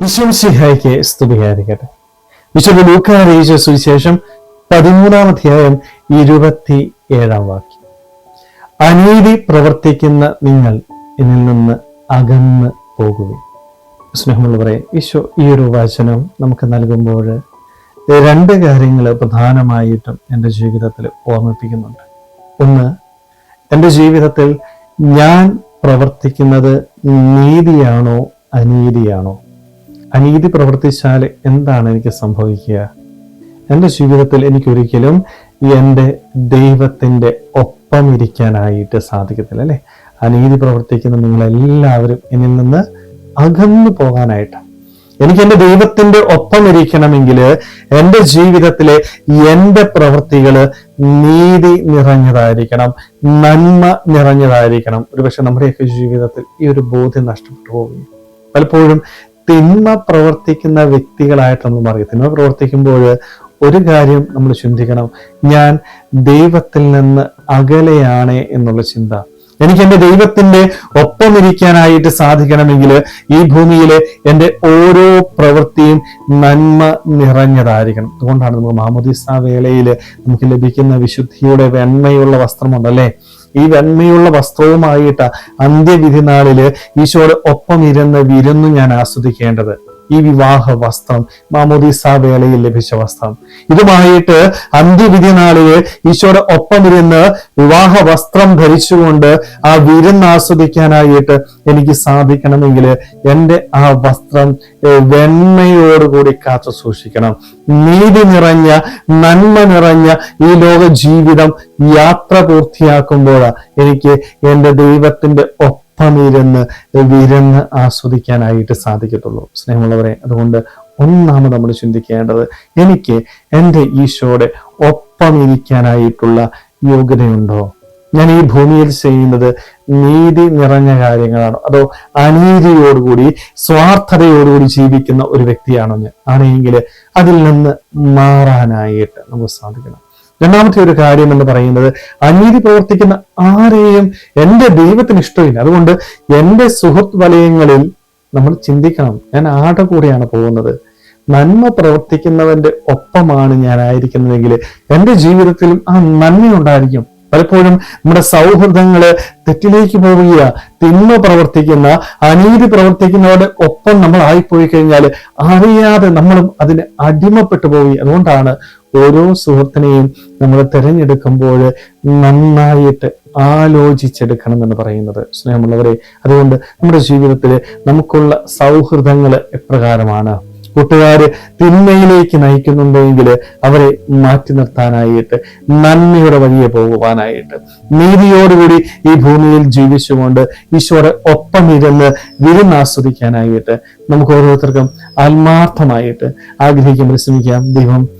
വിശ്വംസിഹായിക്ക് സ്തുതിയായിരിക്കട്ടെ വിശുദ്ധ ലൂക്കാറിയിച്ച സുവിശേഷം പതിമൂന്നാം അധ്യായം ഇരുപത്തി ഏഴാം വാക്യം. അനീതി പ്രവർത്തിക്കുന്ന നിങ്ങൾ ഇതിൽ നിന്ന് അകന്ന് പോകുക സ്നേഹമുള്ളവരെ ഈശോ ഈ ഒരു വചനം നമുക്ക് നൽകുമ്പോൾ രണ്ട് കാര്യങ്ങൾ പ്രധാനമായിട്ടും എന്റെ ജീവിതത്തിൽ ഓർമ്മിപ്പിക്കുന്നുണ്ട്. ഒന്ന് എന്റെ ജീവിതത്തിൽ ഞാൻ പ്രവർത്തിക്കുന്നത് നീതിയാണോ അനീതിയാണോ? അനീതി പ്രവർത്തിച്ചാൽ എന്താണ് എനിക്ക് സംഭവിക്കുക? എന്റെ ജീവിതത്തിൽ എനിക്കൊരിക്കലും എന്റെ ദൈവത്തിന്റെ ഒപ്പം ഇരിക്കാനായിട്ട് സാധിക്കത്തില്ല അല്ലേ? അനീതി പ്രവർത്തിക്കുന്ന നിങ്ങളെല്ലാവരും എന്നിൽ നിന്ന് അകന്നു പോകാനായിട്ട് എനിക്ക് എന്റെ ദൈവത്തിന്റെ ഒപ്പം ഇരിക്കണമെങ്കിൽ എന്റെ ജീവിതത്തിലെ എന്റെ പ്രവൃത്തികൾ നീതി നിറഞ്ഞതായിരിക്കണം നന്മ നിറഞ്ഞതായിരിക്കണം. ഒരുപക്ഷെ നമ്മുടെയൊക്കെ ജീവിതത്തിൽ ഈ ഒരു ബോധ്യം നഷ്ടപ്പെട്ടു പോകും പലപ്പോഴും തിന്മ പ്രവർത്തിക്കുന്ന വ്യക്തികളായിട്ട് നമ്മൾ മാറി തിന്മ പ്രവർത്തിക്കുമ്പോൾ ഒരു കാര്യം നമ്മൾ ചിന്തിക്കണം. ഞാൻ ദൈവത്തിൽ നിന്ന് അകലെയാണ് എന്നുള്ള ചിന്ത. എനിക്ക് എന്റെ ദൈവത്തിന്റെ ഒപ്പം ഇരിക്കാനായിട്ട് സാധിക്കണമെങ്കിൽ ഈ ഭൂമിയിലെ എന്റെ ഓരോ പ്രവൃത്തിയും നന്മ നിറഞ്ഞതായിരിക്കണം. അതുകൊണ്ടാണ് നമ്മൾ മാമോദിസ വേളയിൽ നമുക്ക് ലഭിക്കുന്ന വിശുദ്ധിയുടെ വെണ്മയുള്ള വസ്ത്രമുണ്ടല്ലേ? ഈ വെണ്മയുള്ള വസ്ത്രവുമായിട്ട് അന്ത്യവിധി നാളിൽ ഈശോയുടെ ഒപ്പം ഇരുന്ന് വിരുന്നു ഞാൻ ആസ്വദിക്കേണ്ടത്. ഈ വിവാഹ വസ്ത്രം മാമോദീസ വേളയിൽ ലഭിച്ച വസ്ത്രം. ഇതുമായിട്ട് അന്ത്യവിധി നാളിൽ ഈശോയുടെ ഒപ്പം ഇരുന്ന് വിവാഹ വസ്ത്രം ധരിച്ചുകൊണ്ട് ആ വിരുന്ന് ആസ്വദിക്കാനായിട്ട് എനിക്ക് സാധിക്കണമെങ്കിൽ എന്റെ ആ വസ്ത്രം വെണ്മയോടുകൂടി കാത്തു സൂക്ഷിക്കണം. നീതി നിറഞ്ഞ നന്മ നിറഞ്ഞ ഈ ലോക ജീവിതം യാത്ര പൂർത്തിയാക്കുമ്പോൾ എനിക്ക് എന്റെ ദൈവത്തിന്റെ ഒപ്പം ഇരുന്ന് വിരുന്ന് ആസ്വദിക്കാനായിട്ട് സാധിക്കത്തുള്ളൂ. സ്നേഹമുള്ളവരെ അതുകൊണ്ട് ഒന്നാമത് നമ്മൾ ചിന്തിക്കേണ്ടത് എനിക്ക് എന്റെ ഈശോയുടെ ഒപ്പമിരിക്കാനായിട്ടുള്ള യോഗ്യതയുണ്ടോ? ഞാൻ ഈ ഭൂമിയിൽ ചെയ്യുന്നത് നീതി നിറഞ്ഞ കാര്യങ്ങളാണോ? അതോ അനീതിയോടുകൂടി സ്വാർത്ഥതയോടുകൂടി ജീവിക്കുന്ന ഒരു വ്യക്തിയാണോ ഞാൻ? ആണെങ്കിൽ അതിൽ നിന്ന് മാറാനായിട്ട് നമുക്ക് സാധിക്കണം. രണ്ടാമത്തെ ഒരു കാര്യം എന്ന് പറയുന്നത് അനീതി പ്രവർത്തിക്കുന്ന ആരെയും എന്റെ ദൈവത്തിന് ഇഷ്ടമില്ല. അതുകൊണ്ട് എന്റെ സുഹൃത്ത് വലയങ്ങളിൽ നമ്മൾ ചിന്തിക്കണം. ഞാൻ ആരുടെ കൂടെയാണ് പോകുന്നത്? നന്മ പ്രവർത്തിക്കുന്നവന്റെ ഒപ്പമാണ് ഞാൻ ആയിരിക്കുന്നതെങ്കിൽ എന്റെ ജീവിതത്തിലും ആ നന്മ ഉണ്ടായിരിക്കും. പലപ്പോഴും നമ്മുടെ സൗഹൃദങ്ങൾ തെറ്റിലേക്ക് പോവുക തിന്മ പ്രവർത്തിക്കുന്ന അനീതി പ്രവർത്തിക്കുന്നവരുടെ ഒപ്പം നമ്മൾ ആയിപ്പോയി കഴിഞ്ഞാൽ അറിയാതെ നമ്മളും അതിന് അടിമപ്പെട്ടു പോയി. അതുകൊണ്ടാണ് ഓരോ സുഹൃത്തിനെയും നമ്മൾ തിരഞ്ഞെടുക്കുമ്പോൾ നന്നായിട്ട് ആലോചിച്ചെടുക്കണം എന്ന് പറയുന്നത്. സ്നേഹമുള്ളവരെ അതുകൊണ്ട് നമ്മുടെ ജീവിതത്തിൽ നമുക്കുള്ള സൗഹൃദങ്ങൾ എപ്രകാരമാണ്? കൂട്ടുകാര് തിന്മയിലേക്ക് നയിക്കുന്നുണ്ടെങ്കിൽ അവരെ മാറ്റി നിർത്താനായിട്ട് നന്മയുടെ വഴിയെ പോകുവാനായിട്ട് നീതിയോടുകൂടി ഈ ഭൂമിയിൽ ജീവിച്ചുകൊണ്ട് ഈശോയുടെ ഒപ്പമിരുന്ന് വിരുന്നാസ്വദിക്കാനായിട്ട് നമുക്ക് ഓരോരുത്തർക്കും ആത്മാർത്ഥമായിട്ട് ആഗ്രഹിക്കാൻ പരിശ്രമിക്കാം. ദൈവം